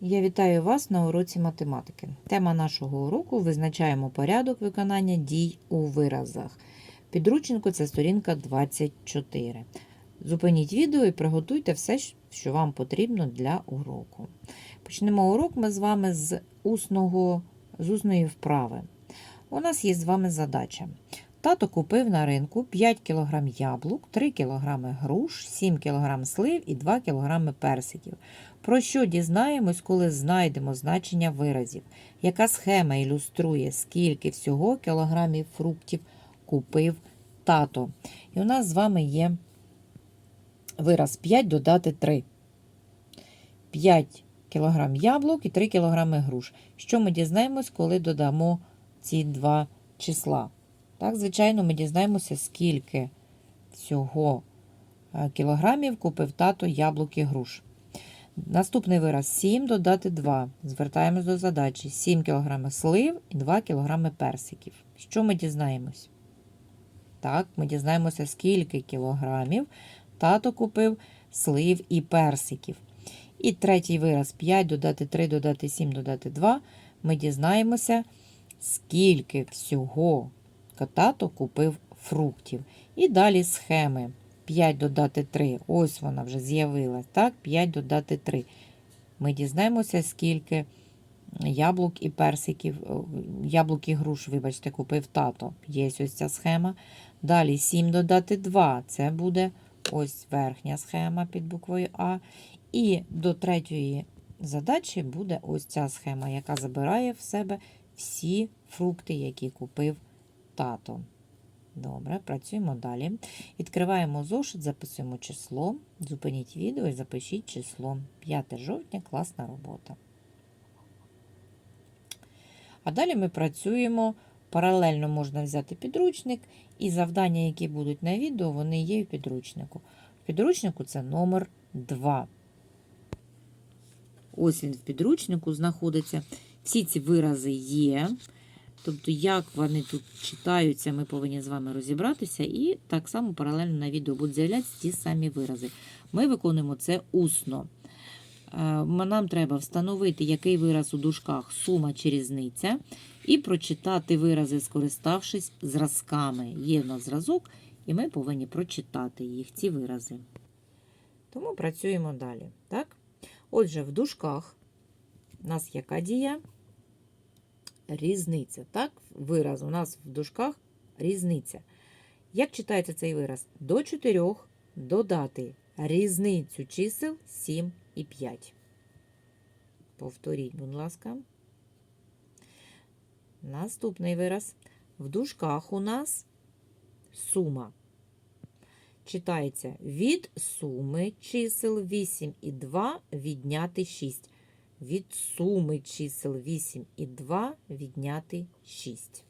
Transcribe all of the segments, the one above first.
Я вітаю вас на уроці математики. Тема нашого уроку визначаємо порядок виконання дій у виразах. Підручнику це сторінка 24. Зупиніть відео і приготуйте все, що вам потрібно для уроку. Почнемо урок ми з вами з, усного, з усної вправи. У нас є з вами задача. Тато купив на ринку 5 кг яблук, 3 кг груш, 7 кг слив і 2 кг персиків. Про що дізнаємось, коли знайдемо значення виразів? Яка схема ілюструє, скільки всього кілограмів фруктів купив тато? І у нас з вами є вираз 5 додати 3. 5 кг яблук і 3 кг груш. Що ми дізнаємось, коли додамо ці два числа? Так, звичайно, ми дізнаємося, скільки всього е, кілограмів купив тато яблук і груш. Наступний вираз 7 додати 2. Звертаємось до задачі. 7 кг слив і 2 кг персиків. Що ми дізнаємось? Так, ми дізнаємося, скільки кілограмів тато купив слив і персиків. І третій вираз 5 додати 3, додати 7, додати 2. Ми дізнаємося, скільки всього тато купив фруктів. І далі схеми. 5 додати 3. Ось вона вже з'явилась. Так, 5 додати 3. Ми дізнаємося, скільки яблук і персиків, яблук і груш, вибачте, купив тато. Є ось ця схема. Далі 7 додати 2. Це буде ось верхня схема під буквою А. І до третьої задачі буде ось ця схема, яка забирає в себе всі фрукти, які купив тато. Добре, працюємо далі. Відкриваємо зошит, записуємо число. Зупиніть відео і запишіть число. 5 жовтня класна робота. А далі ми працюємо. Паралельно можна взяти підручник, і завдання, які будуть на відео, вони є в підручнику. В підручнику це номер 2. Ось він в підручнику знаходиться. Всі ці вирази є. Тобто, як вони тут читаються, ми повинні з вами розібратися. І так само паралельно на відео будуть з'являтися ті самі вирази. Ми виконуємо це усно. Е, Нам треба встановити, який вираз у дужках сума чи різниця, і прочитати вирази, скориставшись зразками. Є в нас зразок, і ми повинні прочитати їх, ці вирази. Тому працюємо далі. Так? Отже, в дужках у нас яка дія? Різниця. Так, вираз у нас в дужках різниця. Як читається цей вираз? До 4 додати різницю чисел 7 і 5. Повторіть, будь ласка. Наступний вираз. В дужках у нас сума. Читається від суми чисел 8 і 2 відняти 6 від суми чисел 8 і 2 відняти 6.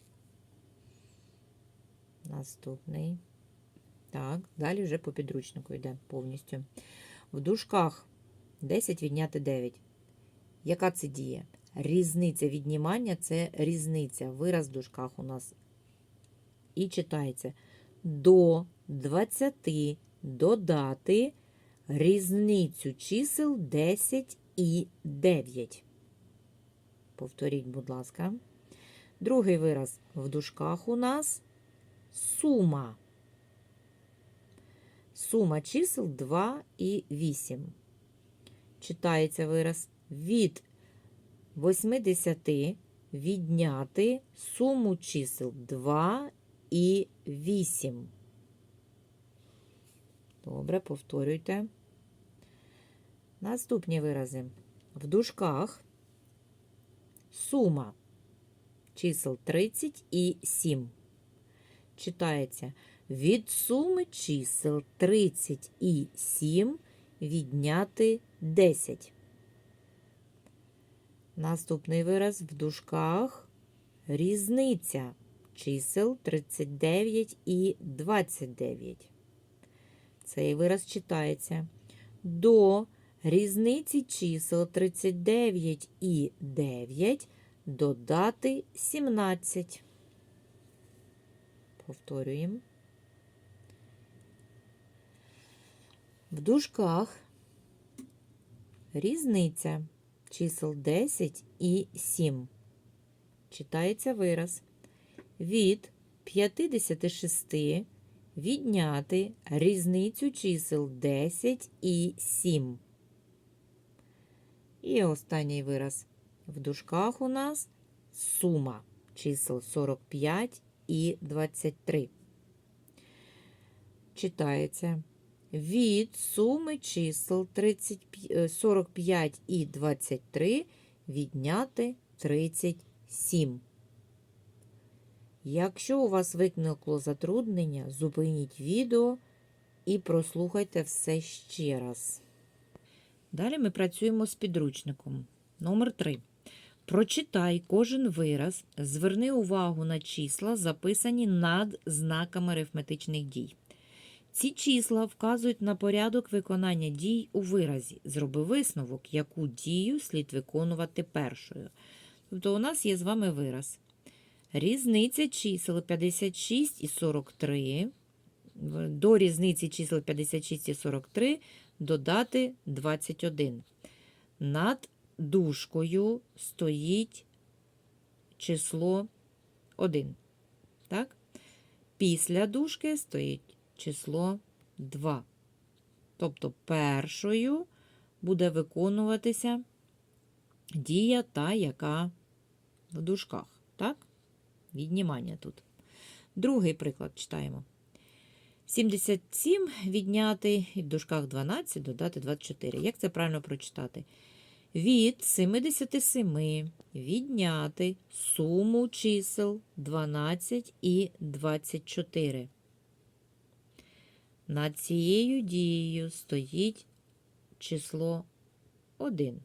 Наступний. Так, далі вже по підручнику йде повністю. В дужках 10 відняти 9. Яка це дія? Різниця віднімання це різниця. Вираз в дужках у нас. І читається до 20 додати різницю чисел 10 і 9. Повторіть, будь ласка. Другий вираз в дужках у нас сума. Сума чисел 2 і 8. Читається вираз від 80 відняти суму чисел 2 і 8. Добре, повторюйте. Наступні вирази. В дужках сума чисел 30 і 7. Читається від суми чисел 30 і 7 відняти 10. Наступний вираз в дужках різниця чисел 39 і 29. Цей вираз читається до різниці чисел 39 і 9 додати 17. Повторюємо. В дужках різниця чисел 10 і 7. Читається вираз. Від 56 відняти різницю чисел 10 і 7. І останній вираз. В дужках у нас сума чисел 45 і 23. Читається. Від суми чисел 30, е, 45 і 23 відняти 37. Якщо у вас виникло затруднення, зупиніть відео і прослухайте все ще раз. Далі ми працюємо з підручником. Номер 3. Прочитай кожен вираз, зверни увагу на числа, записані над знаками арифметичних дій. Ці числа вказують на порядок виконання дій у виразі. Зроби висновок, яку дію слід виконувати першою. Тобто у нас є з вами вираз. Різниця чисел 56 і 43. До різниці чисел 56 і 43 додати 21. Над дужкою стоїть число 1. Так? Після дужки стоїть число 2. Тобто першою буде виконуватися дія та, яка в дужках. Так? Віднімання тут. Другий приклад читаємо. 77 відняти і в дужках 12 додати 24. Як це правильно прочитати? Від 77 відняти суму чисел 12 і 24. Над цією дією стоїть число 1.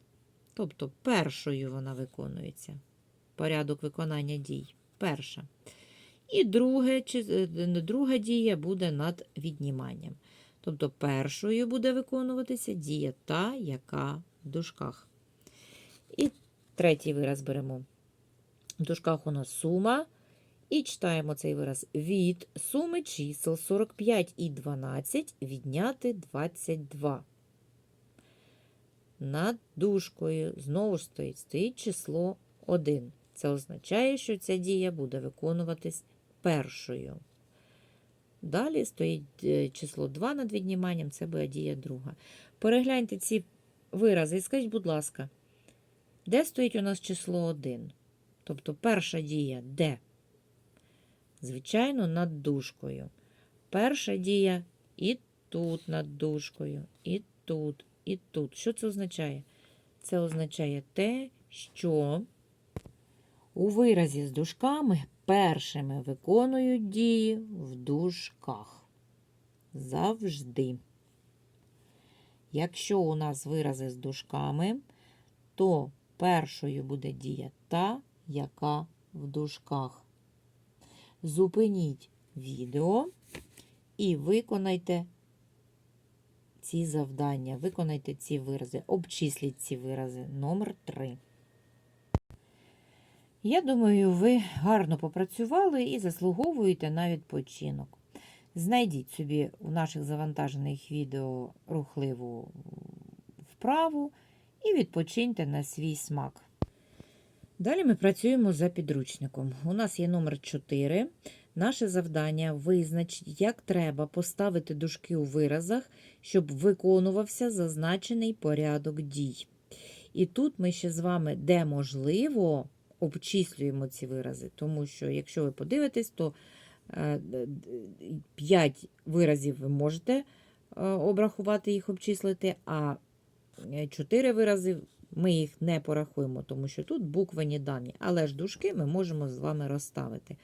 Тобто першою вона виконується. Порядок виконання дій. Перша. І друге, чи- е, друга дія буде над відніманням. Тобто першою буде виконуватися дія та, яка в дужках. І третій вираз беремо. В дужках у нас сума. І читаємо цей вираз. Від суми чисел 45 і 12 відняти 22. Над дужкою знову ж стоїть, стоїть число 1. Це означає, що ця дія буде виконуватись першою. Далі стоїть е, число 2 над відніманням, це буде дія друга. Перегляньте ці вирази і скажіть, будь ласка, де стоїть у нас число 1? Тобто перша дія де? Звичайно, над дужкою. Перша дія і тут над дужкою, і тут, і тут. Що це означає? Це означає те, що у виразі з дужками першими виконують дії в дужках. Завжди. Якщо у нас вирази з дужками, то першою буде дія та, яка в дужках. Зупиніть відео і виконайте ці завдання, виконайте ці вирази, обчисліть ці вирази. Номер 3. Я думаю, ви гарно попрацювали і заслуговуєте на відпочинок. Знайдіть собі в наших завантажених відео рухливу вправу і відпочиньте на свій смак. Далі ми працюємо за підручником. У нас є номер 4. Наше завдання визначить, як треба поставити дужки у виразах, щоб виконувався зазначений порядок дій. І тут ми ще з вами, де можливо, обчислюємо ці вирази, тому що, якщо ви подивитесь, то 5 виразів ви можете е, обрахувати їх, обчислити, а 4 вирази ми їх не порахуємо, тому що тут буквені дані, але ж дужки ми можемо з вами розставити.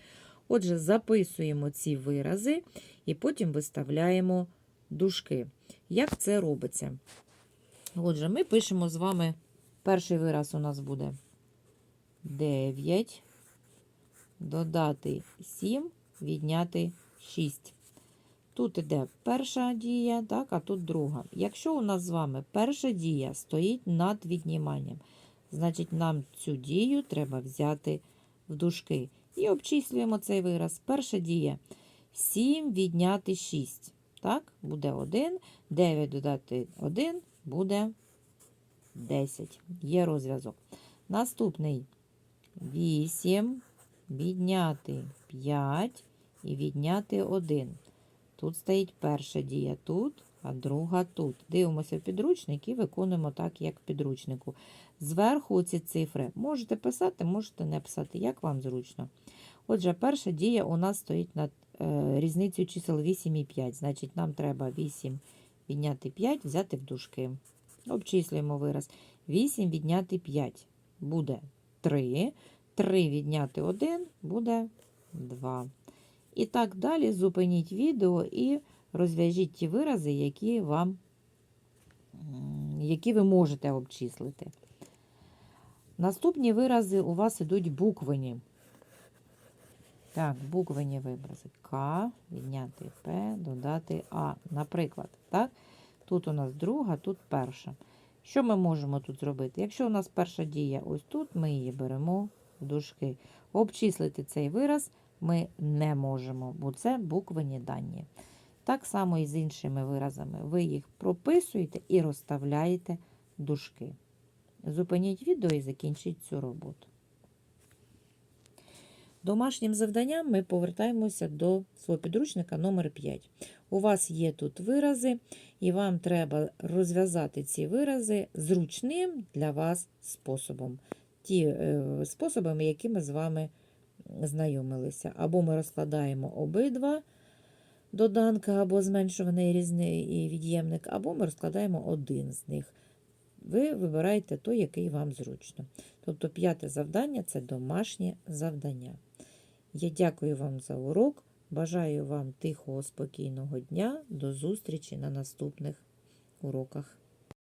Отже, записуємо ці вирази і потім виставляємо дужки. Як це робиться? Отже, ми пишемо з вами перший вираз у нас буде 9, додати 7, відняти 6. Тут іде перша дія, так, а тут друга. Якщо у нас з вами перша дія стоїть над відніманням, значить нам цю дію треба взяти в дужки. І обчислюємо цей вираз. Перша дія 7 відняти 6. Так, буде 1. 9 додати 1 буде 10. Є розв'язок. Наступний 8, відняти 5 і відняти 1. Тут стоїть перша дія тут, а друга тут. Дивимося в підручник і виконуємо так, як в підручнику. Зверху ці цифри можете писати, можете не писати, як вам зручно. Отже, перша дія у нас стоїть над е, різницею чисел 8 і 5. Значить, нам треба 8 відняти 5, взяти в дужки. Обчислюємо вираз. 8 відняти 5 буде 3. 3 відняти 1 буде 2. І так далі зупиніть відео і розв'яжіть ті вирази, які вам які ви можете обчислити. Наступні вирази у вас ідуть буквені. Так, буквені вирази. К, відняти П, додати А. Наприклад, так? Тут у нас друга, тут перша. Що ми можемо тут зробити? Якщо у нас перша дія ось тут, ми її беремо в дужки. Обчислити цей вираз ми не можемо, бо це буквені дані. Так само і з іншими виразами. Ви їх прописуєте і розставляєте дужки. Зупиніть відео і закінчіть цю роботу. Домашнім завданням ми повертаємося до свого підручника номер 5. У вас є тут вирази, і вам треба розв'язати ці вирази зручним для вас способом. Ті е, способами, які ми з вами знайомилися. Або ми розкладаємо обидва доданка, або зменшуваний різний від'ємник, або ми розкладаємо один з них. Ви вибираєте той, який вам зручно. Тобто п'яте завдання це домашнє завдання. Я дякую вам за урок. Бажаю вам тихого, спокійного дня. До зустрічі на наступних уроках.